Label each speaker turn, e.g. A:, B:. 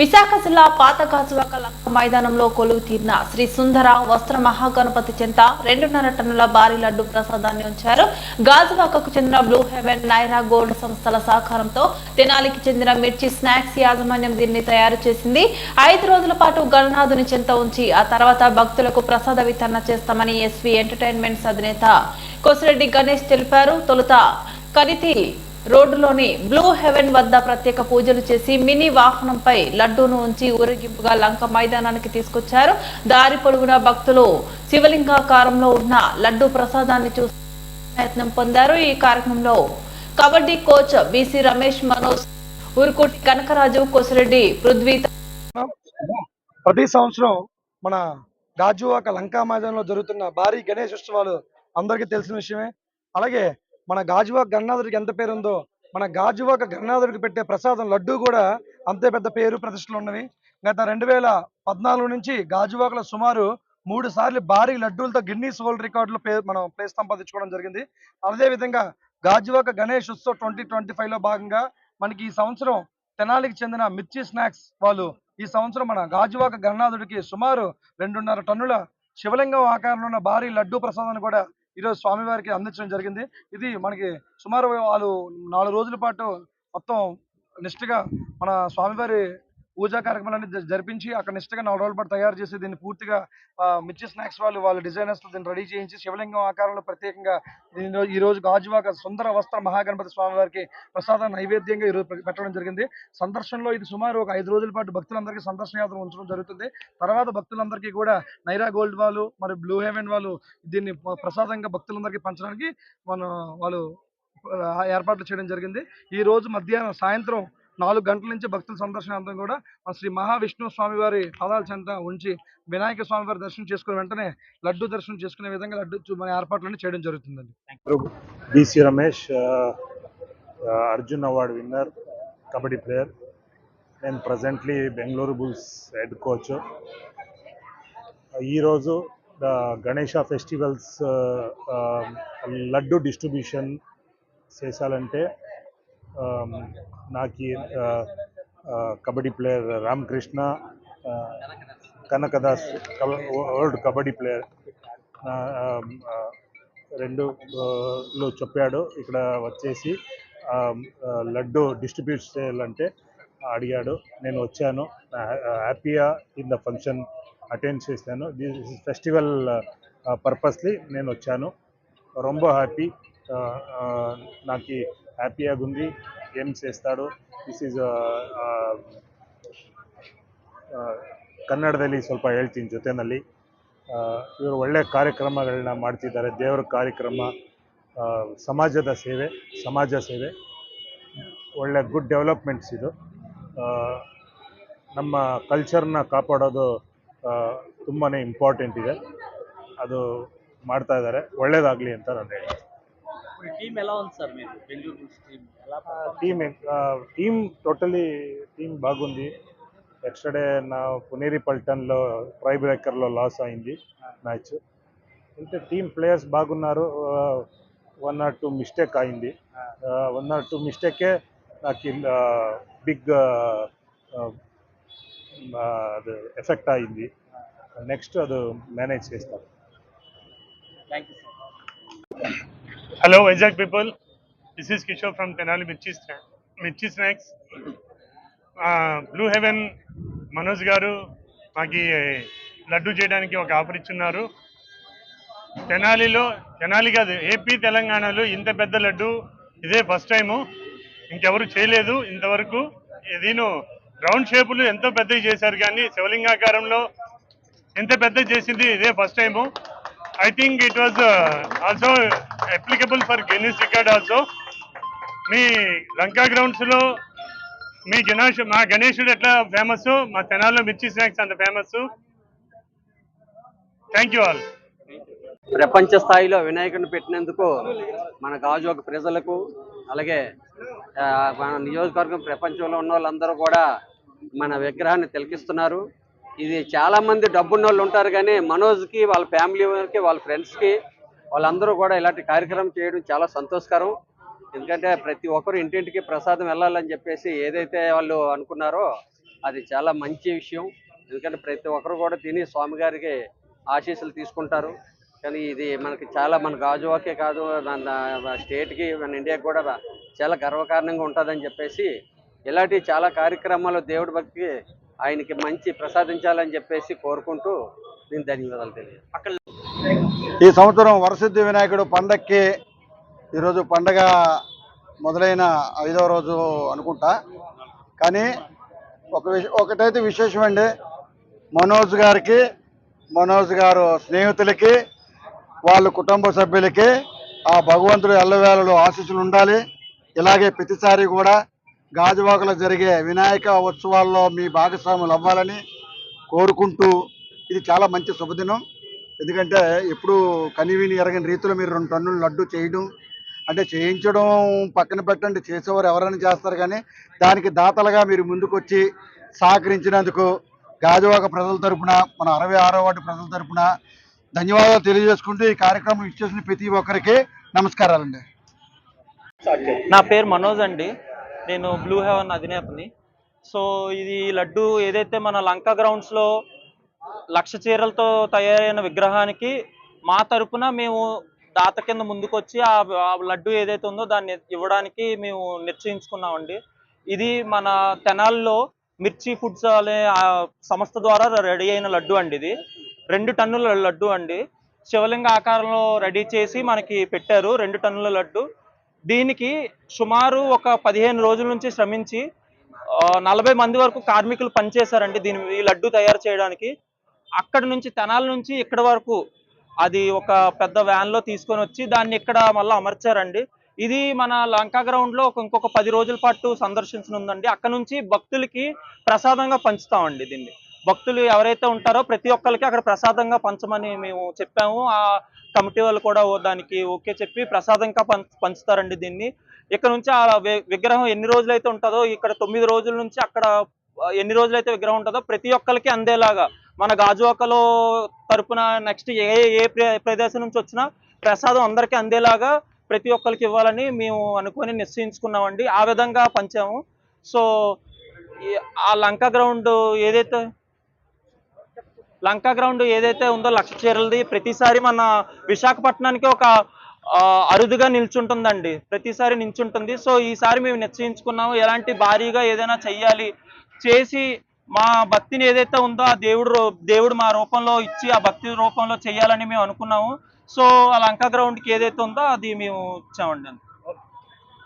A: విశాఖ జిల్లా పాత కాజువాక లంక మైదానంలో కొలువు తీరిన శ్రీ సుందర వస్త్ర మహాగణపతి చెంత రెండున్నర టన్నుల భారీ లడ్డు ప్రసాదాన్ని ఉంచారు. గాజువాకకు చెందిన బ్లూ హెవెన్ నైరా గోల్డ్ సంస్థల సహకారంతో తెనాలికి చెందిన మిర్చి స్నాక్స్ యాజమాన్యం దీన్ని తయారు చేసింది. ఐదు రోజుల పాటు గణనాథుని చెంత ఉంచి ఆ తర్వాత భక్తులకు ప్రసాద వితరణ చేస్తామని ఎస్వి ఎంటర్టైన్మెంట్స్ అధినేత కోసిరెడ్డి గణేష్ తెలిపారు. తొలుత కనితి రోడ్డులోని బ్లూ హెవెన్ వద్ద ప్రత్యేక పూజలు చేసి మినీ వాహనంపై లడ్డూను ఉంచి ఊరేగింపుగా లంక మైదానానికి తీసుకొచ్చారు. దారి పొడుగున భక్తులు శివలింగాకారంలో ఉన్న లడ్డూ ప్రసాదాన్ని చూసి ప్రయత్నం పొందారు. ఈ కార్యక్రమంలో కబడ్డీ కోచ్ బీసీ రమేష్ మనోజ్ ఊరుకోటి కనకరాజు కోసిరెడ్డి పృథ్వీ
B: ప్రతి సంవత్సరం మన రాజువాక లంకా మైదానంలో జరుగుతున్న భారీ గణేష్ ఉత్సవాలు అందరికీ తెలిసిన విషయమే. అలాగే మన గాజువాక గణనాథుడికి ఎంత పేరు ఉందో మన గాజువాక గణనాథుడికి పెట్టే ప్రసాదం లడ్డు కూడా అంతే పెద్ద పేరు ప్రతిష్టలు ఉన్నవి. గత రెండు వేల పద్నాలుగు నుంచి గాజువాకలో సుమారు మూడు సార్లు భారీ లడ్డూలతో గిన్నీస్ వరల్డ్ రికార్డులు మనం ప్లేస్ సంపాదించుకోవడం జరిగింది. అదే విధంగా గాజువాక గణేష్ ఉత్సవ్ ట్వంటీ ట్వంటీ ఫైవ్లో భాగంగా మనకి ఈ సంవత్సరం తెనాలికి చెందిన మిర్చి స్నాక్స్ వాళ్ళు ఈ సంవత్సరం మన గాజువాక గణనాథుడికి సుమారు రెండున్నర టన్నుల శివలింగం ఆకారంలో ఉన్న భారీ లడ్డూ ప్రసాదాన్ని కూడా ఈరోజు స్వామివారికి అందించడం జరిగింది. ఇది మనకి సుమారు వాళ్ళు నాలుగు రోజుల పాటు మొత్తం నిష్ఠగా మన స్వామివారి పూజా కార్యక్రమాలన్నీ జరిపించి అక్కడ నిష్టగా నాలుగు రోజుల పాటు తయారు చేసి దీన్ని పూర్తిగా మిర్చి స్నాక్స్ వాళ్ళు వాళ్ళ డిజైనర్స్ దీన్ని రెడీ చేయించి శివలింగం ఆకారంలో ప్రత్యేకంగా దీని ఈ రోజు గాజువాక సుందర వస్త్ర మహాగణపతి స్వామి వారికి ప్రసాద నైవేద్యంగా ఈరోజు పెట్టడం జరిగింది. సందర్శనలో ఇది సుమారు ఒక ఐదు రోజుల పాటు భక్తులందరికీ సందర్శన యాత్ర ఉంచడం జరుగుతుంది. తర్వాత భక్తులందరికీ కూడా నైరా గోల్డ్ వాళ్ళు మరి బ్లూ హెవెన్ వాళ్ళు దీన్ని ప్రసాదంగా భక్తులందరికీ పంచడానికి మనం వాళ్ళు ఆ, ఏర్పాట్లు చేయడం జరిగింది. ఈ రోజు మధ్యాహ్నం సాయంత్రం నాలుగు గంటల నుంచి భక్తుల సందర్శనార్థం కూడా మన శ్రీ మహావిష్ణు స్వామి వారి పాదాల చెంత ఉంచి వినాయక స్వామి వారి దర్శనం చేసుకున్న వెంటనే లడ్డు దర్శనం చేసుకునే విధంగా లడ్డు చూ- మన ఏర్పాట్లన్నీ చేయడం జరుగుతుందండి.
C: BC Ramesh Arjun award winner kabaddi player. నేను presently Bengaluru bulls head coach ఈరోజు the Ganesha festivals laddu distribution చేశాలంటే Um, నాకు uh, uh, kabaddi player Ramakrishna uh, Kanakadas world kabaddi player. Um, రెండు చెప్పాడు. ఇక్కడ వచ్చేసి um, లడ్డు డిస్ట్రిబ్యూట్ చేయాలంటే అడిగాడు. నేను వచ్చాను. హ్యాపీగా ఇన్ ద ఫంక్షన్ అటెండ్ చేశాను. దిస్ ఫెస్టివల్ పర్పస్లీ నేను వచ్చాను. రొంబ హ్యాపీ నాకు హ్యాపీగా ఉంది ఏం చేస్తాడు ದಿಸ್ ಈಸ್ ಕನ್ನಡದಲ್ಲಿ ಸ್ವಲ್ಪ ಹೇಳ್ತೀನಿ ಜೊತೆಯಲ್ಲಿ ಇವರು ಒಳ್ಳೆಯ ಕಾರ್ಯಕ್ರಮಗಳನ್ನ ಮಾಡ್ತಿದ್ದಾರೆ ದೇವರ ಕಾರ್ಯಕ್ರಮ ಆ, ಸಮಾಜದ ಸೇವೆ ಸಮಾಜ ಸೇವೆ ಒಳ್ಳೆ ಗುಡ್ ಡೆವಲಪ್ಮೆಂಟ್ಸ್ ಇದು ಆ, ನಮ್ಮ ಕಲ್ಚರ್ನ ಕಾಪಾಡೋದು ತುಂಬಾ ಇಂಪಾರ್ಟೆಂಟ್ ಇದೆ ಅದು ಮಾಡ್ತಾ ಇದ್ದಾರೆ ಒಳ್ಳೇದಾಗಲಿ ಅಂತ ನಾನು ಹೇಳ್ತೀನಿ
D: ఇప్పుడు టీం ఎలా ఉంది సార్ మీరు? బెంగళూరు బుల్స్ టీం ఎలా
C: టీమ్ టీమ్ టోటలీ టీమ్ బాగుంది. ఎక్స్టర్డే నా పునేరి పల్టన్లో ట్రై బ్రేకర్లో లాస్ అయింది మ్యాచ్. అంటే టీమ్ ప్లేయర్స్ బాగున్నారు. వన్ ఆర్ టూ మిస్టేక్ అయింది. వన్ ఆర్ టూ మిస్టేకే నాకు బిగ్ అది ఎఫెక్ట్ అయింది. నెక్స్ట్ అది మేనేజ్ చేస్తారు
D: thank you sir
E: hello Vizag people this is Kishore from Tenali mirchi snack mirchi snacks blue haven Manoj గారు మాకు లడ్డు చేయడానికి ఒక ఆఫర్ ఇచ్చున్నారు. తెనాలిలో తెనాలి కాదు ఏపీ తెలంగాణలో ఇంత పెద్ద లడ్డు ఇదే ఫస్ట్ టైము ఇంకెవరు చేయలేదు ఇంతవరకు. దీని రౌండ్ షేపులు ఎంతో పెద్దవి చేశారు కానీ శివలింగాకారంలో ఎంత పెద్ద చేసింది ఇదే first time I think it was also applicable for Guinness record also మీ లంకా గ్రౌండ్స్లో మీ గణేష్ మా గణేషుడు ఎట్లా ఫేమస్ మా తెనాల్లో మిర్చి స్నాక్స్ అంత ఫేమస్ థ్యాంక్ యూ ఆల్
F: ప్రపంచ స్థాయిలో వినాయకుడిని పెట్టినందుకు మన గాజువాక ప్రజలకు అలాగే మన నియోజకవర్గం ప్రపంచంలో ఉన్న వాళ్ళందరూ కూడా మన విగ్రహాన్ని తిలకిస్తున్నారు. ఇది చాలామంది డబ్బున్న వాళ్ళు ఉంటారు కానీ మనోజ్కి వాళ్ళ ఫ్యామిలీకి వాళ్ళ ఫ్రెండ్స్కి వాళ్ళందరూ కూడా ఇలాంటి కార్యక్రమం చేయడం చాలా సంతోషకరం. ఎందుకంటే ప్రతి ఒక్కరు ఇంటింటికి ప్రసాదం వెళ్ళాలని చెప్పేసి ఏదైతే వాళ్ళు అనుకున్నారో అది చాలా మంచి విషయం. ఎందుకంటే ప్రతి ఒక్కరు కూడా తిని స్వామి గారికి ఆశీస్సులు తీసుకుంటారు. కానీ ఇది మనకి చాలా మన గాజువాకే కాదు మన స్టేట్కి మన ఇండియాకి కూడా చాలా గర్వకారణంగా ఉంటుందని చెప్పేసి ఇలాంటి చాలా కార్యక్రమాలు దేవుడి భక్తికి ఆయనకి మంచి ప్రసాదించాలని చెప్పేసి కోరుకుంటూ నేను ధన్యవాదాలు తెలియదు అక్కడ
G: ఈ సంవత్సరం వరసిద్ధి వినాయకుడు పండక్కి ఈరోజు పండగ మొదలైన ఐదవ రోజు అనుకుంటా. కానీ ఒక విష ఒకటైతే విశేషం అండి మనోజ్ గారికి మనోజ్ గారు స్నేహితులకి వాళ్ళ కుటుంబ సభ్యులకి ఆ భగవంతుడు ఎల్లవేళలు ఆశీస్సులు ఉండాలి. ఇలాగే ప్రతిసారి కూడా గాజువాకలో జరిగే వినాయక ఉత్సవాల్లో మీ భాగస్వాములు అవ్వాలని కోరుకుంటూ ఇది చాలా మంచి శుభదినం. ఎందుకంటే ఎప్పుడు కనివిని ఎరగని రీతిలో మీరు రెండు టన్నులు లడ్డు చేయడం అంటే చేయించడం పక్కన పెట్టండి చేసేవారు ఎవరైనా చేస్తారు కానీ దానికి దాతలుగా మీరు ముందుకొచ్చి సహకరించినందుకు గాజువాక ప్రజల తరపున మన అరవై ఆరో వాటి ప్రజల తరపున ధన్యవాదాలు తెలియజేసుకుంటూ ఈ కార్యక్రమం ఇచ్చేసిన ప్రతి ఒక్కరికి నమస్కారాలండి.
H: నా పేరు మనోజ్ అండి. నేను బ్లూ హెవెన్ అధినేతని. సో ఇది లడ్డు ఏదైతే మన లంకా గ్రౌండ్స్లో లక్ష చీరలతో తయారైన విగ్రహానికి మా తరపున మేము దాత కింద ముందుకొచ్చి ఆ లడ్డు ఏదైతే ఉందో దాన్ని ఇవ్వడానికి మేము నిశ్చయించుకున్నామండి. ఇది మన తెనాల్లో మిర్చి ఫుడ్స్ అనే సంస్థ ద్వారా రెడీ అయిన లడ్డు అండి ఇది. రెండు టన్నుల లడ్డు అండి. శివలింగ ఆకారంలో రెడీ చేసి మనకి పెట్టారు. రెండు టన్నుల లడ్డు. దీనికి సుమారు ఒక పదిహేను రోజుల నుంచి శ్రమించి నలభై మంది వరకు కార్మికులు పనిచేశారండి దీని ఈ లడ్డు తయారు చేయడానికి. అక్కడి నుంచి తెనాల నుంచి ఇక్కడ వరకు అది ఒక పెద్ద వ్యాన్లో తీసుకొని వచ్చి దాన్ని ఇక్కడ మళ్ళీ అమర్చారండి. ఇది మన లంకా గ్రౌండ్లో ఒక ఇంకొక పది రోజుల పాటు సందర్శించనుందండి. అక్కడ నుంచి భక్తులకి ప్రసాదంగా పంచుతామండి దీన్ని. భక్తులు ఎవరైతే ఉంటారో ప్రతి ఒక్కరికి అక్కడ ప్రసాదంగా పంచమని మేము చెప్పాము. ఆ కమిటీ వాళ్ళు కూడా దానికి ఓకే చెప్పి ప్రసాదంగా పంచుతారండి దీన్ని. ఇక్కడ నుంచి ఆ విగ్రహం ఎన్ని రోజులైతే ఉంటుందో ఇక్కడ తొమ్మిది రోజుల నుంచి అక్కడ ఎన్ని రోజులైతే విగ్రహం ఉంటుందో ప్రతి ఒక్కరికి అందేలాగా. మన గాజువాకలో తరపున నెక్స్ట్ ఏ ఏ ప్రదేశం నుంచి వచ్చినా ప్రసాదం అందరికీ అందేలాగా ప్రతి ఒక్కరికి ఇవ్వాలని మేము అనుకొని నిశ్చయించుకున్నామండి. ఆ విధంగా పంచాము. సో ఆ లంకా గ్రౌండ్ ఏదైతే లంకా గ్రౌండ్ ఏదైతే ఉందో లక్ష చీరలది ప్రతిసారి మన విశాఖపట్నానికి ఒక అరుదుగా నిల్చుంటుందండి. ప్రతిసారి నిల్చుంటుంది సో ఈసారి మేము నిశ్చయించుకున్నాము. ఎలాంటి భారీగా ఏదైనా చెయ్యాలి చేసి మా భక్తిని ఏదైతే ఉందో ఆ దేవుడు దేవుడు మా రూపంలో ఇచ్చి ఆ భక్తి రూపంలో చేయాలని మేము అనుకున్నాము. సో ఆ లంకా గ్రౌండ్కి ఏదైతే ఉందో అది మేము ఇచ్చామండి